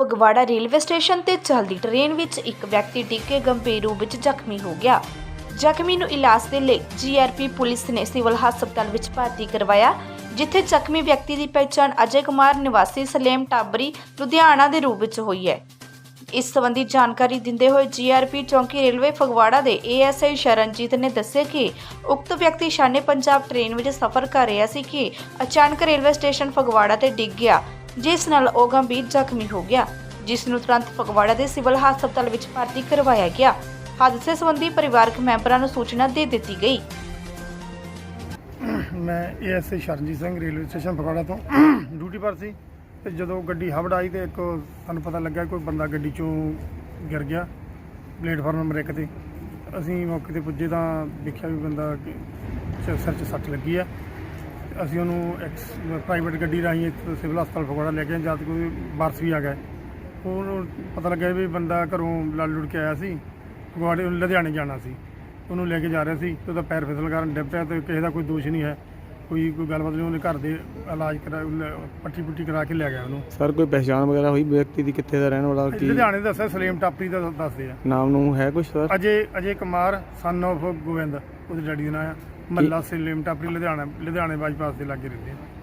Phagwara railway station ਤੇ ਚੱਲਦੀ train ਵਿੱਚ ਇੱਕ ਵਿਅਕਤੀ ਡਿੱਗ ਕੇ ਗੰਭੀਰ ਰੂਪ ਵਿੱਚ ਜ਼ਖਮੀ ਹੋ ਗਿਆ। ਜ਼ਖਮੀ ਨੂੰ ਇਲਾਜ ਦੇ ਲਈ ਜੀਆਰਪੀ ਪੁਲਿਸ ਨੇ ਸਿਵਲ ਹਸਪਤਾਲ ਵਿੱਚ ਭਰਤੀ ਕਰਵਾਇਆ, ਜਿੱਥੇ ਜ਼ਖਮੀ ਵਿਅਕਤੀ ਦੀ ਪਛਾਣ ਅਜੇ ਕੁਮਾਰ ਨਿਵਾਸੀ ਸਲੇਮ ਟਾਬਰੀ, ਲੁਧਿਆਣਾ ਦੇ ਰੂਪ ਵਿੱਚ ਹੋਈ ਹੈ। ਇਸ ਸੰਬੰਧੀ ਜਾਣਕਾਰੀ ਦਿੰਦੇ ਹੋਏ ਜੀਆਰਪੀ ਚੌਂਕੀ ਰੇਲਵੇ ਫਗਵਾੜਾ ਦੇ ਏਐਸਆਈ ਸ਼ਰਨਜੀਤ ਨੇ ਦੱਸਿਆ ਕਿ ਉਕਤ ਵਿਅਕਤੀ ਸ਼ਾਨੇ ਪੰਜਾਬ ਟ੍ਰੇਨ ਵਿੱਚ ਸਫ਼ਰ ਕਰ ਰਿਹਾ ਸੀ ਕਿ ਅਚਾਨਕ ਰੇਲਵੇ ਸਟੇਸ਼ਨ ਫਗਵਾੜਾ ਤੇ ਡਿੱਗ ਗਿਆ। ਜਿਸ ਨਾਲ ਉਹ ਗੰਭੀਰ ਜ਼ਖਮੀ ਹੋ ਗਿਆ, ਜਿਸ ਨੂੰ ਤੁਰੰਤ ਫਗਵਾੜਾ ਦੇ ਸਿਵਲ ਹਸਪਤਾਲ ਵਿੱਚ ਭਰਤੀ ਕਰਵਾਇਆ ਗਿਆ। ਹਾਦਸੇ ਸੰਬੰਧੀ ਪਰਿਵਾਰਕ ਮੈਂਬਰਾਂ ਨੂੰ ਸੂਚਨਾ ਦੇ ਦਿੱਤੀ ਗਈ। ਮੈਂ ASI Sharanjit Singh, railway station Phagwara ਤੋਂ ਡਿਊਟੀ ਪਰ ਸੀ ਤੇ ਜਦੋਂ ਗੱਡੀ ਹਵੜ ਆਈ ਤੇ ਇੱਕ ਸਾਨੂੰ ਪਤਾ ਲੱਗਾ ਕੋਈ ਬੰਦਾ ਗੱਡੀ ਚੋਂ ਗਿਰ ਗਿਆ, ਪਲੇਟਫਾਰਮ ਨੰਬਰ 1 ਤੇ। ਅਸੀਂ ਮੌਕੇ ਤੇ ਪੁੱਜੇ ਤਾਂ ਦੇਖਿਆ ਵੀ ਬੰਦਾ ਕਿ ਸਿਰ 'ਚ ਸੱਟ ਲੱਗੀ ਆ। ਅਸੀਂ ਉਹਨੂੰ ਐਕਸ ਪ੍ਰਾਈਵੇਟ ਗੱਡੀ ਰਾਹੀਂ ਸਿਵਲ ਹਸਪਤਾਲ ਫਗਵਾੜਾ ਲੈ ਕੇ ਆਏ ਜਦ ਕੋਈ ਵਾਰਸ ਵੀ ਆ ਗਿਆ। ਉਹਨੂੰ ਪਤਾ ਲੱਗਿਆ ਵੀ ਬੰਦਾ ਘਰੋਂ ਲੜ ਲੁੜ ਕੇ ਆਇਆ ਸੀ ਫਗਵਾੜੇ ਲੁਧਿਆਣੇ ਜਾਣਾ ਸੀ। ਉਹਨੂੰ ਲੈ ਕੇ ਜਾ ਰਿਹਾ ਸੀ ਤੇ ਉਹਦਾ ਪੈਰ ਫਿਸਲ ਕਾਰਨ ਡਿੱਗ ਪਿਆ ਤੇ ਕਿਸੇ ਦਾ ਕੋਈ ਦੋਸ਼ ਨਹੀਂ ਹੈ। ਕੋਈ ਕੋਈ ਗੱਲਬਾਤ ਨਹੀਂ ਉਹਨੇ ਘਰ ਦੇ ਇਲਾਜ ਕਰਾ ਪੱਟੀ ਪੁੱਟੀ ਕਰਾ ਕੇ ਲੈ ਗਿਆ ਉਹਨੂੰ। ਸਰ ਕੋਈ ਪਛਾਣ ਵਗੈਰਾ ਹੋਈ ਵਿਅਕਤੀ ਦੀ ਕਿੱਥੇ ਦਾ ਰਹਿਣ ਵਾਲਾ ਕੀ? ਲੁਧਿਆਣੇ ਦਾ ਦੱਸਿਆ ਸਲੀਮ ਟਾਪਰੀ ਦਾ ਦੱਸਦੇ ਆ। ਨਾਮ ਨੂੰ ਹੈ ਕੁਝ sir? Ajay Ajay Kumar son of Gobind ਉਹਦੇ ਡੈਡੀ ਦਾ ਨਾਂ ਆ। ਮੱਲਾ ਸਲੀਮ ਟਾਪਰੀ ਲੁਧਿਆਣਾ ਲੁਧਿਆਣੇ ਬਾਈਪਾਸ ਦੇ ਲਾਗੇ ਰਹਿੰਦੇ ਆ।